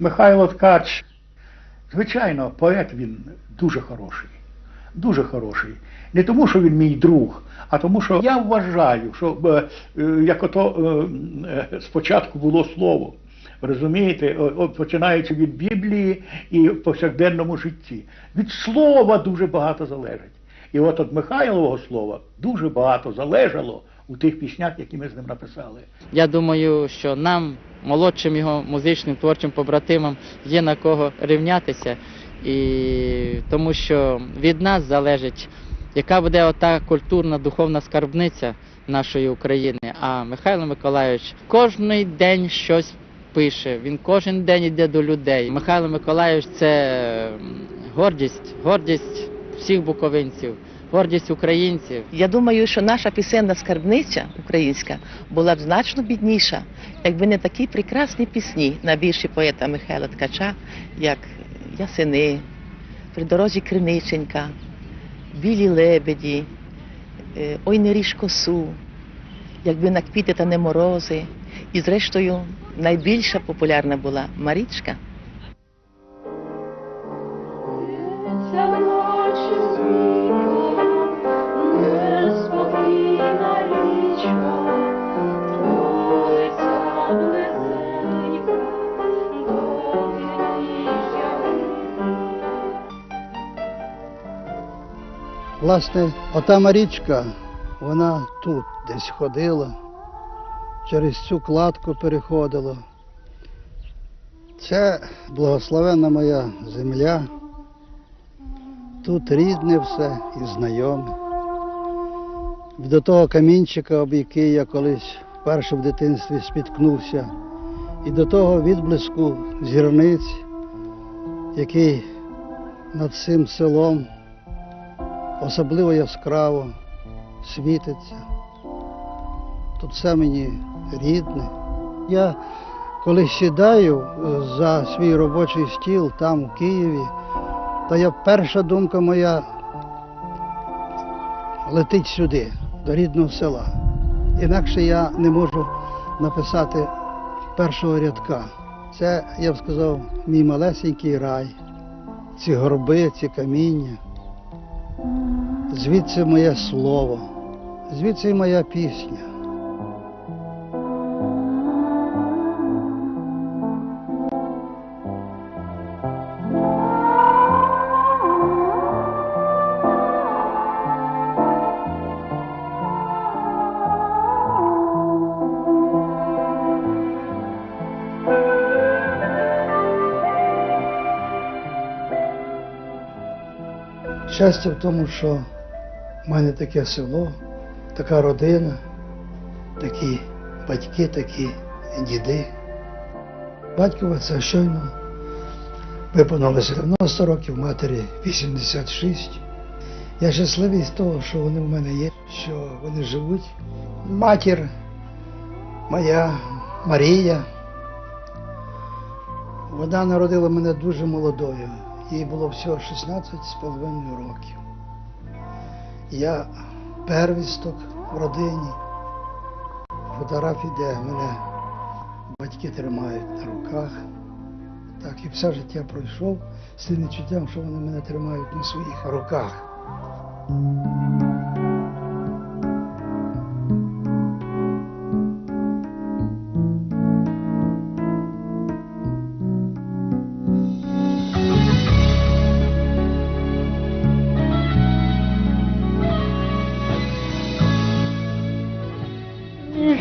Михайло Ткач, звичайно, поет він дуже хороший. Дуже хороший. Не тому, що він мій друг, а тому, що я вважаю, що е, е, як ото е, спочатку було слово. Розумієте, починаючи від Біблії і в повсякденному житті. Від слова дуже багато залежить. І от від Михайлового слова дуже багато залежало у тих піснях, які ми з ним написали. Я думаю, що нам, молодшим його музичним творчим побратимам, є на кого рівнятися, і тому що від нас залежить, яка буде ота культурна духовна скарбниця нашої України. А Михайло Миколайович кожний день щось пише, він кожен день йде до людей. Михайло Миколайович це гордість, гордість всіх буковинців, гордість українців. Я думаю, що наша пісенна скарбниця українська була б значно бідніша, якби не такі прекрасні пісні на вірші поета Михайла Ткача, як Ясени, При дорозі Криниченька, Білі лебеді, е, Ой не ріж косу, якби на квіти та не морози. І зрештою найбільша популярна була Марічка. Власне, ота Марічка, вона тут десь ходила, через цю кладку переходила. Це благословенна моя земля. Тут рідне все і знайоме. До того камінчика, об який я колись вперше в дитинстві спіткнувся, і до того відблиску зірниць, який над цим селом особливо яскраво світиться. Тут все мені рідне. Я коли сідаю е, за свій робочий стіл там, в Києві, то я перша думка моя летить сюди, до рідного села. Інакше я не можу написати першого рядка. Це, я б сказав, мій малесенький рай. Ці горби, ці каміння. Звідси моє слово, звідси моя пісня. Щастя в тому, що в мене таке село, така родина, такі батьки, такі діди. Батькове це щойно виповнилося 90 років, матері 86. Я щасливий з того, що вони в мене є, що вони живуть. Матір моя Марія. Вона народила мене дуже молодою. Їй було всього 16 з половиною років. Я первісток в родині. Фотографії, де мене батьки тримають на руках. Так, і все життя пройшов з тим відчуттям, що вони мене тримають на своїх руках.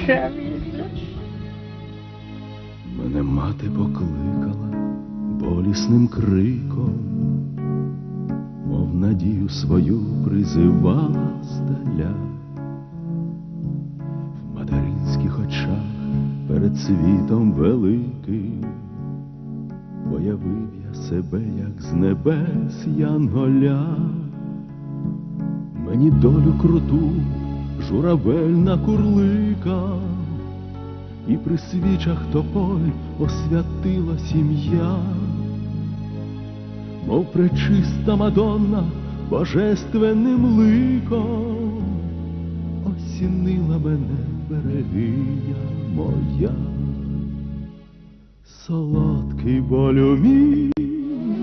почав. Мене мати покликала болісним криком, мов надію свою призивала здаля. В материнських очах перед світом великим появив я себе, як з небес янголя. Мені долю круту, журавельна накурлив, накурликав, і при свічах тополь освятила сім'я, мов пречиста Мадонна божественним ликом, осінила мене берегиня моя. Солодкий болю мій,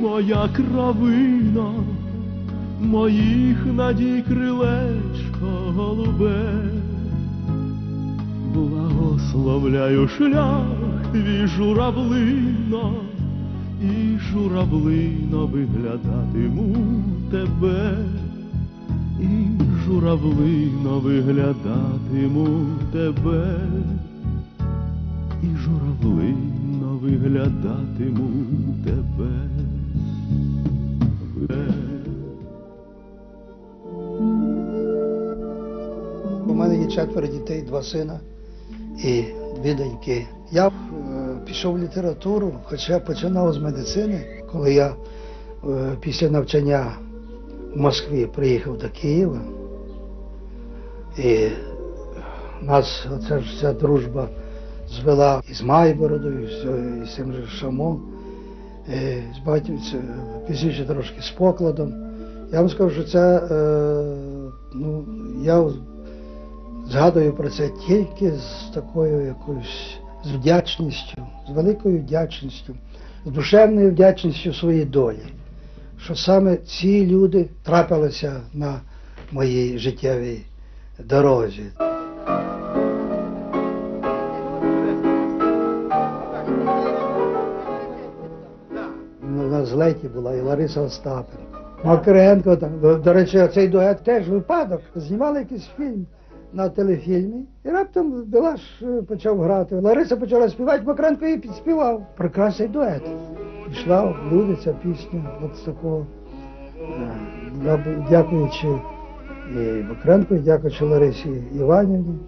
моя кровина, моїх надій крилечко голубе, благословляю шлях твій журавлино, і журавлино виглядатиму тебе, і журавлино виглядатиму тебе, і журавлино виглядатиму тебе. У мене є четверо дітей, два сина і дві доньки. Я е, пішов в літературу, хоча починав з медицини, коли я е, після навчання в Москві приїхав до Києва. І нас оця ж вся дружба звела із Майбородою, з, цим же Шамом, з багатьма, пізніше трошки з покладом. Я вам скажу, що це, е, ну, я згадую про це тільки з такою якоюсь з вдячністю, з великою вдячністю, з душевною вдячністю своїй долі, що саме ці люди трапилися на моїй життєвій дорозі. Ну, На злеті була і Лариса Остапенко. Макаренко там. До, речі, цей дует теж випадок. Знімали якийсь фільм на телефільмі, і раптом Білаш е, почав грати. Лариса почала співати, Макаренко її підспівав. Прекрасний дует. Пішла люди ця пісня от такого. е, Дякуючи і Макаренку, і дякуючи Ларисі Іванівні.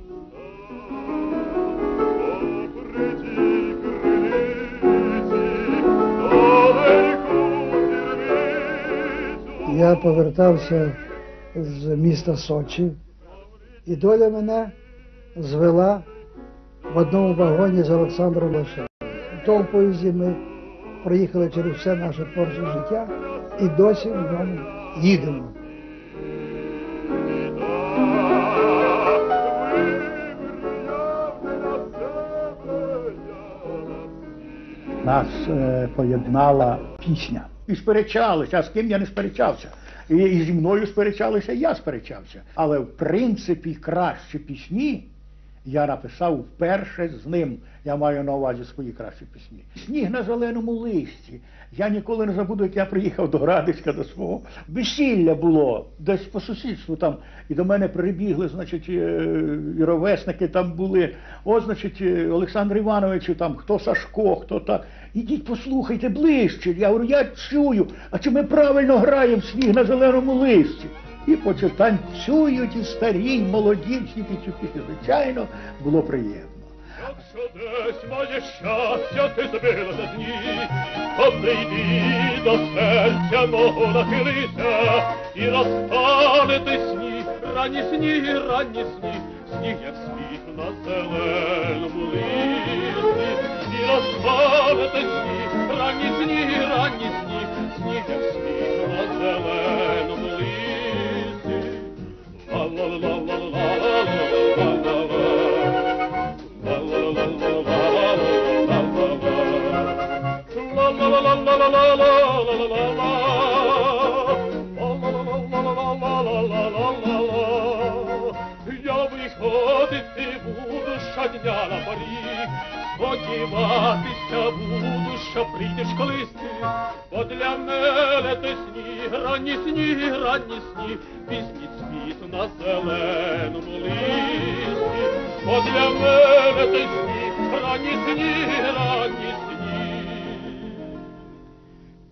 Я повертався з міста Сочі, і доля мене звела в одному вагоні з Олександром Лошем. У тому поїзді ми проїхали через все наше творче життя і досі в ньому їдемо. нас е, поєднала пісня. І сперечалися, а з ким я не сперечався. І, зі мною сперечалися, я сперечався. Але в принципі кращі пісні я написав вперше з ним. Я маю на увазі свої кращі пісні. Сніг на зеленому листі. Я ніколи не забуду, як я приїхав до Градиська до свого. Весілля було десь по сусідству там. І до мене прибігли, значить, е, і ровесники там були. О, значить, е, Олександр Івановичу, там хто Сашко, хто так. Ідіть послухайте ближче. Я говорю, я чую, а чи ми правильно граємо сніг на зеленому листі? і почитанцюють, і старі, і молоді, всі підчупіти. Звичайно, було приємно. Якщо десь моє щастя, ти збила за дні, то прийди до серця мого нахилися і розпали ти сні, рані сні, рані сні, сніг як світ на зеленому листі, і розпали ти сні. Прийдеш колись ти, бо для мене ти сніг, ранні сніг, ранні сніг, пізні цвіт на зеленому листі, бо для мене ти сніг, ранні сні, ранні сні.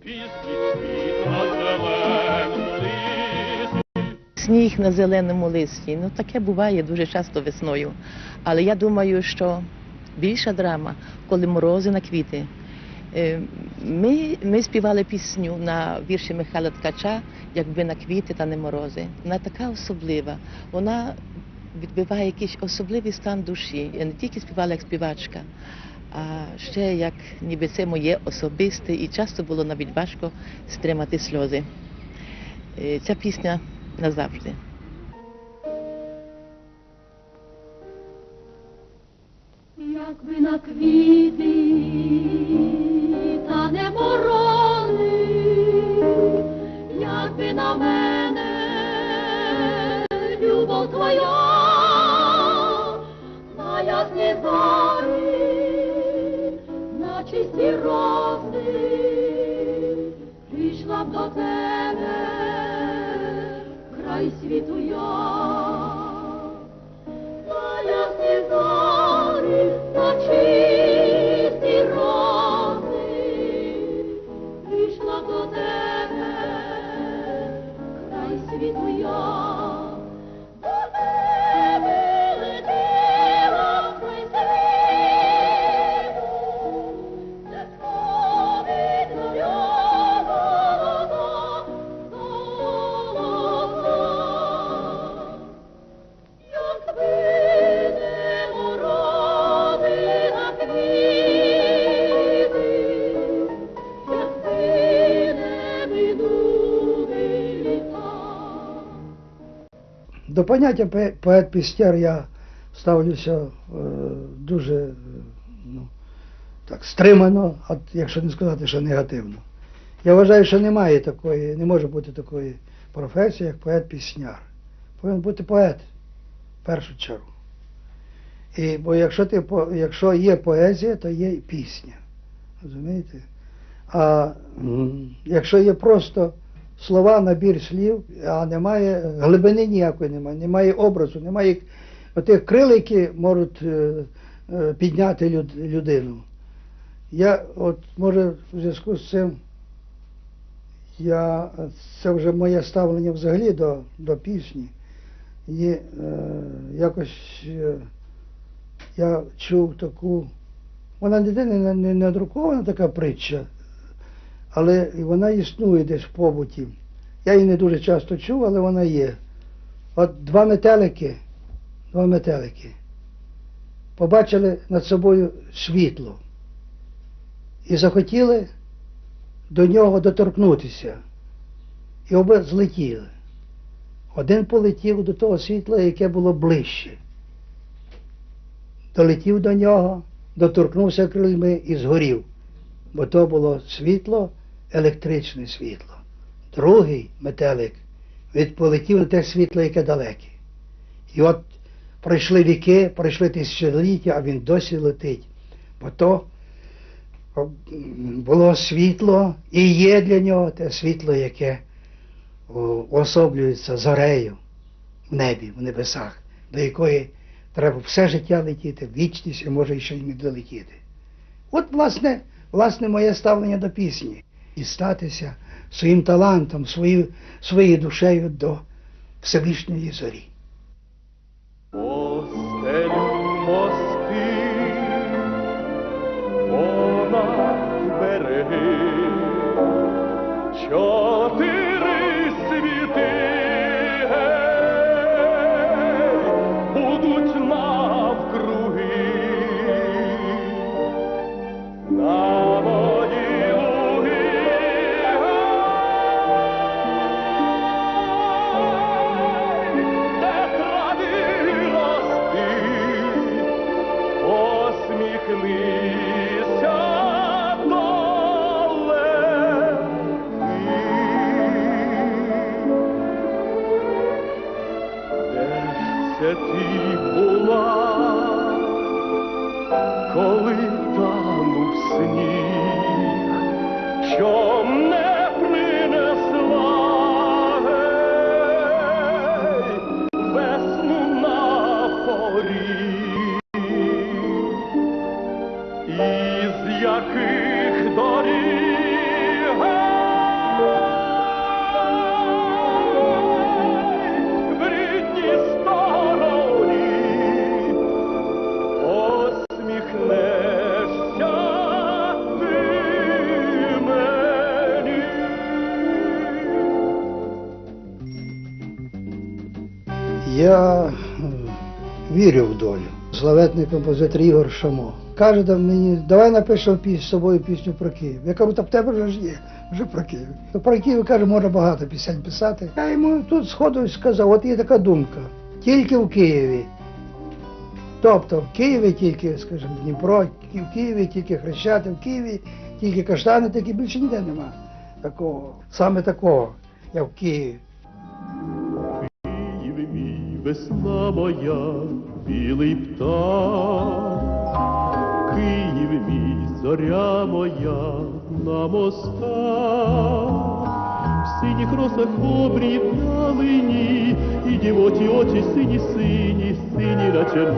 Пізні цвіт на зеленому листі, Сніг на зеленому листі. Ну таке буває дуже часто весною. Але я думаю, що більша драма, коли морози на квіти. Е, Ми, ми співали пісню на вірші Михайла Ткача, якби на квіти та не морози. Вона така особлива. Вона відбиває якийсь особливий стан душі. Я не тільки співала як співачка, а ще як ніби це моє особисте, і часто було навіть важко стримати сльози. Е, Ця пісня назавжди. Якби на квіти та не морози, якби на мене любов твоя, на ясні зорі, До поняття поет-пістер я ставлюся е, дуже е, ну, так, стримано, а якщо не сказати, що негативно. Я вважаю, що немає такої, не може бути такої професії, як поет-пісняр. Повинен бути поет в першу чергу. І, бо якщо, ти, якщо є поезія, то є пісня. Розумієте? А якщо є просто слова, набір слів, а немає глибини ніякої немає, немає образу, немає отих крил, які можуть е, е, підняти людину. Я от може в зв'язку з цим я, це вже моє ставлення взагалі до, до пісні. І е, якось е, я чув таку, вона ніде не, не, не надрукована така притча, але вона існує десь в побуті. Я її не дуже часто чув, але вона є. От два метелики, два метелики побачили над собою світло і захотіли до нього доторкнутися. І оба злетіли. Один полетів до того світла, яке було ближче. Долетів до нього, доторкнувся крильми і згорів, бо то було світло, електричне світло. Другий метелик від полетів на те світло, яке далеке. І от пройшли віки, пройшли тисячоліття, а він досі летить. Бо то було світло і є для нього те світло, яке о, особлюється зорею в небі, в небесах, до якої треба все життя летіти, вічність і може ще й не долетіти. От, власне, власне, моє ставлення до пісні. І статися своїм талантом, своєю, своєю душею до Всевишньої зорі. Я вірю в долю. Славетний композитор Ігор Шамо. Каже до мені, давай напишемо з собою пісню про Київ. Я кажу, та в тебе вже ж є, вже про Київ. То про Київ, каже, можна багато пісень писати. Я йому тут сходу сказав, от є така думка. Тільки в Києві. Тобто в Києві тільки, скажімо, Дніпро, в Києві тільки Хрещати, в Києві тільки каштани, такі більше ніде нема. Такого, саме такого, як в Києві. Весна моя, білий птах. Київ мій, зоря моя на мостах. В синіх росах обрій далині, і дівочі очі сині, сині, сині, наче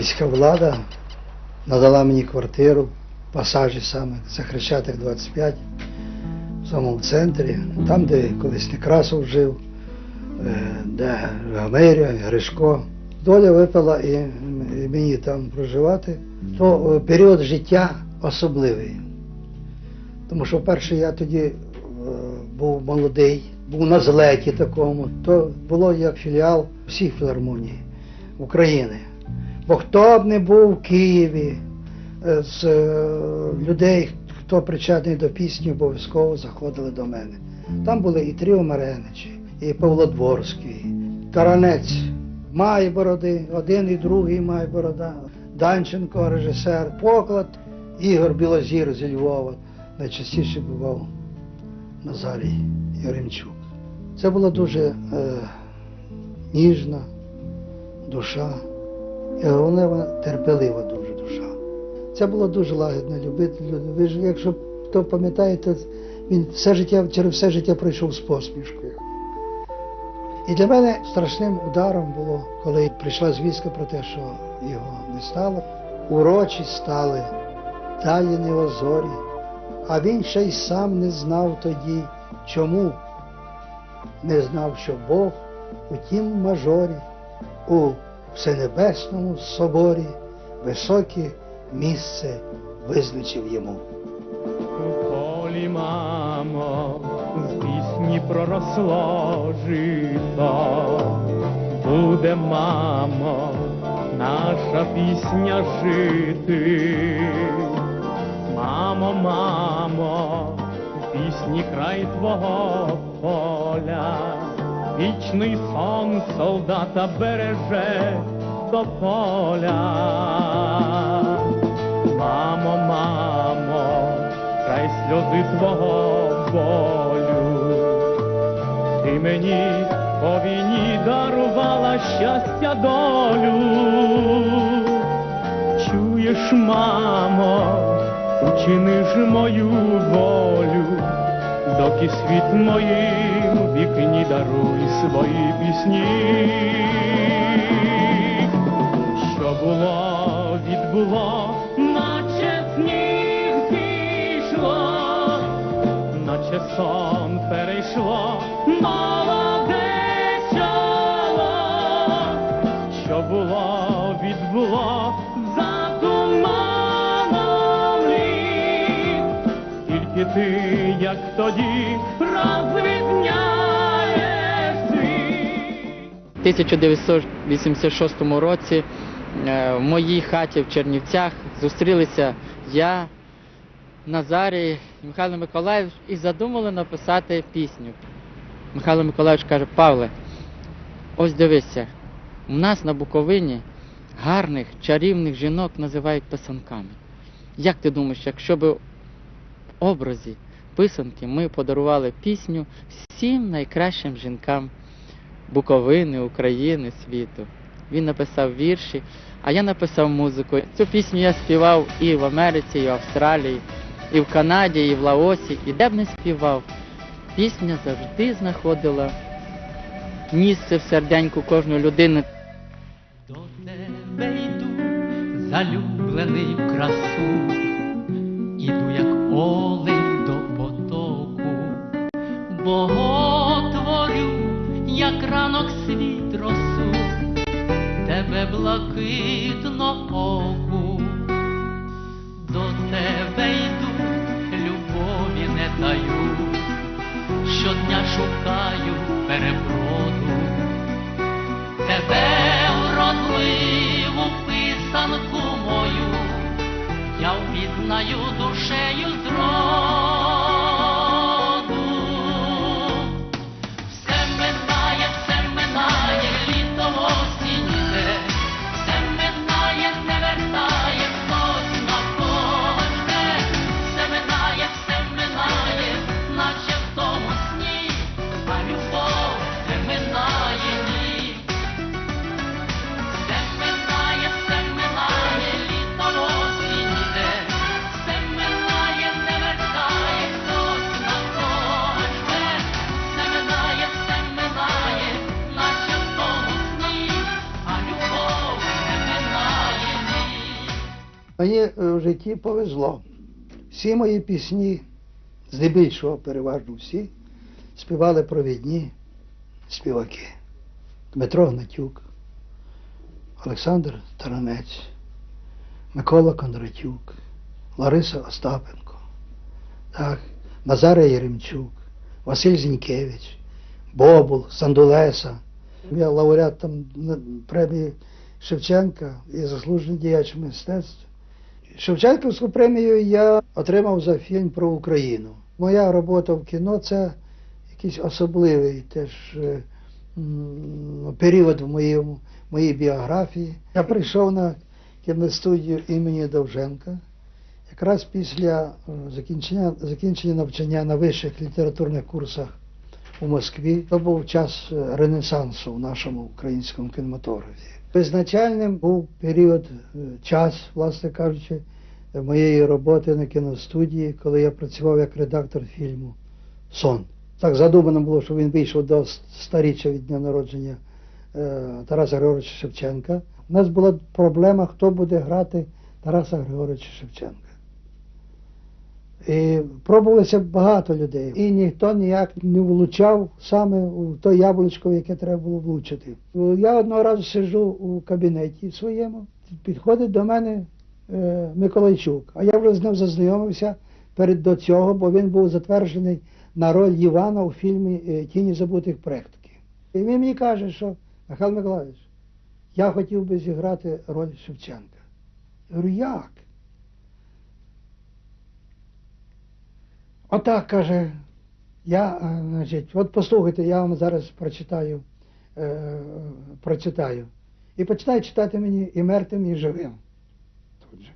Київська влада надала мені квартиру пасажі саме це Хрещатик 25 в самому центрі, там, де колись Некрасов жив, е, де Гамеря, Гришко. Доля випала і, мені там проживати. То е, період життя особливий. Тому що перше я тоді е, був молодий, був на злеті такому. То було як філіал всіх філармоній України. Бо хто б не був в Києві е, з е, людей, хто причетний до пісні, обов'язково заходили до мене. Там були і Тріо Мареничі, і Павло Дворський, Таранець має бороди, один і другий має борода, Данченко, режисер, поклад, Ігор Білозір зі Львова. Найчастіше бував Назарій Яремчук. Це була дуже е, ніжна душа. І головне, вона терпелива дуже душа. Це було дуже лагідно любити. Ви ж, якщо хто пам'ятаєте, він все життя, через все життя пройшов з посмішкою. І для мене страшним ударом було, коли прийшла звістка про те, що його не стало. Урочі стали, таїни озорі, а він ще й сам не знав тоді, чому. Не знав, що Бог у тім мажорі, у Всенебесному соборі високе місце визначив йому. У полі, мамо, з пісні проросло жито. Буде, мамо, наша пісня жити. Мамо, мамо, в пісні край твого поля. Вічний сон солдата береже до поля. Мамо, мамо, край сльози твого болю. Ти мені по війні дарувала щастя долю. Чуєш, мамо, учини ж мою волю, доки світ моїм вікні даруй свої пісні. Що було, відбуло, наче сніг зійшло, наче сон перейшло, молоде чоло, що було, відбуло, за туманом літ, тільки ти, як тоді, розвідняєш світ. У 1986 році е, в моїй хаті в Чернівцях зустрілися я, Назарій, Михайло Миколаївич і задумали написати пісню. Михайло Миколаївич каже, Павле, ось дивися, у нас на Буковині гарних, чарівних жінок називають писанками. Як ти думаєш, якщо б в образі писанки ми подарували пісню всім найкращим жінкам Буковини, України, світу? Він написав вірші, а я написав музику. Цю пісню я співав і в Америці, і в Австралії, і в Канаді, і в Лаосі, і де б не співав. Пісня завжди знаходила місце в серденьку кожної людини. До тебе йду, залюблений в красу, іду, як олень до потоку, боготворю, як ранок світ росу, тебе блакитно оку, до тебе йду, любові не таю, щодня шукаю переброду. Тебе вродливу писанку мою, я впізнаю душею зроду. Мені е, в житті повезло. Всі мої пісні, здебільшого переважно всі, співали провідні співаки. Дмитро Гнатюк, Олександр Таранець, Микола Кондратюк, Лариса Остапенко, так, Назаря Єремчук, Василь Зінькевич, Бобул, Сандулеса. Я лауреат там премії Шевченка і заслужений діяч мистецтв. Шевченківську премію я отримав за фільм про Україну. Моя робота в кіно це якийсь особливий теж е, період в моєму, моїй біографії. Я прийшов на кіностудію імені Довженка якраз після е, закінчення, закінчення навчання на вищих літературних курсах у Москві. Це був час е, ренесансу в нашому українському кінематографі. Визначальним був період, е, час, власне кажучи, моєї роботи на кіностудії, коли я працював як редактор фільму Сон. Так задумано було, що він вийшов до старіччя від дня народження е, Тараса Григоровича Шевченка. У нас була проблема, хто буде грати Тараса Григоровича Шевченка. І пробувалося багато людей, і ніхто ніяк не влучав саме у то яблучко, яке треба було влучити. Я одного разу сиджу у кабінеті своєму, підходить до мене е, Миколайчук, а я вже з ним зазнайомився перед до цього, бо він був затверджений на роль Івана у фільмі е, Тіні забутих предків. І він мені каже, що Михайло Миколаївич, я хотів би зіграти роль Шевченка. Я говорю, як? Отак каже, я, е, значить, от послухайте, я вам зараз прочитаю, е, прочитаю. І починає читати мені і мертвим, і живим. Тут же.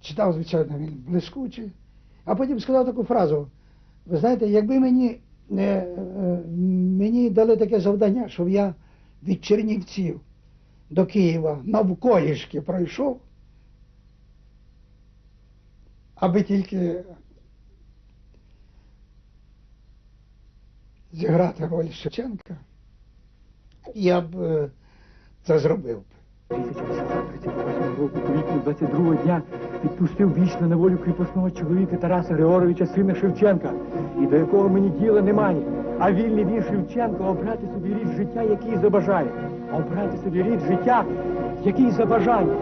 Читав, звичайно, він блискуче. А потім сказав таку фразу. Ви знаєте, якби мені, е, е, мені дали таке завдання, щоб я від Чернівців до Києва навколішки пройшов, аби тільки зіграти роль Шевченка, я б е, це зробив. 1838 року, квітні 22 дня, відпустив вічно на волю кріпосного чоловіка Тараса Григоровича, сина Шевченка, і до якого мені діла немає. А вільний він Шевченко обрати собі рід життя, який забажає. Обрати собі рід життя, який забажає.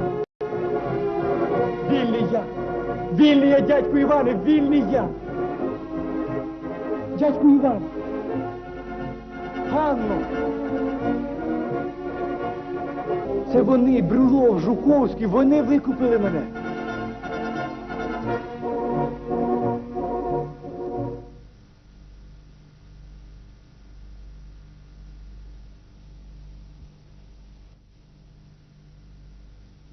Вільний я! Дядьку Іване, вільний я! Дядьку Іван! Ганно! Це вони, Брюлов, Жуковський, вони викупили мене.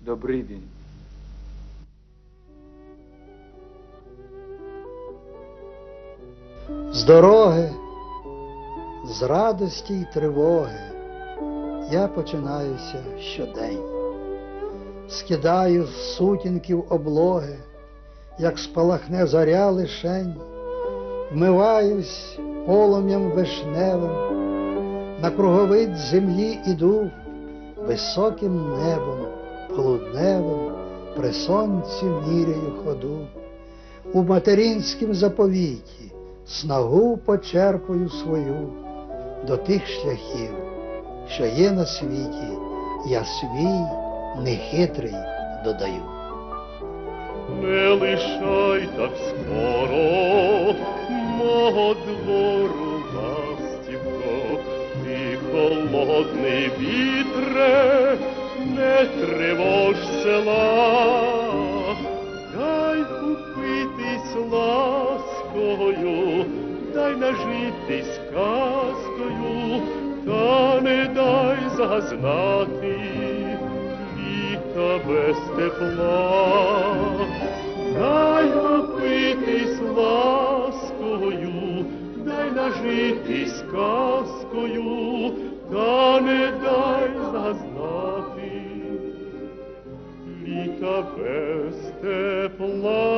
Добрий день. Дороги, з радості й тривоги я починаюся щодень. Скидаю з сутінків облоги, як спалахне зоря лишень, вмиваюсь полум'ям вишневим, на круговид землі іду, високим небом, полудневим, при сонці міряю ходу. У материнськім заповіті снагу почерпую свою до тих шляхів, що є на світі, я свій нехитрий додаю. Не лишай так скоро мого двору ластівко, ти холодний вітре, не тривож села, ласкою, дай нажитись казкою, та не дай зазнати літа без тепла, дай напитись ласкою, дай нажитись казкою, та не дай зазнати літа без тепла.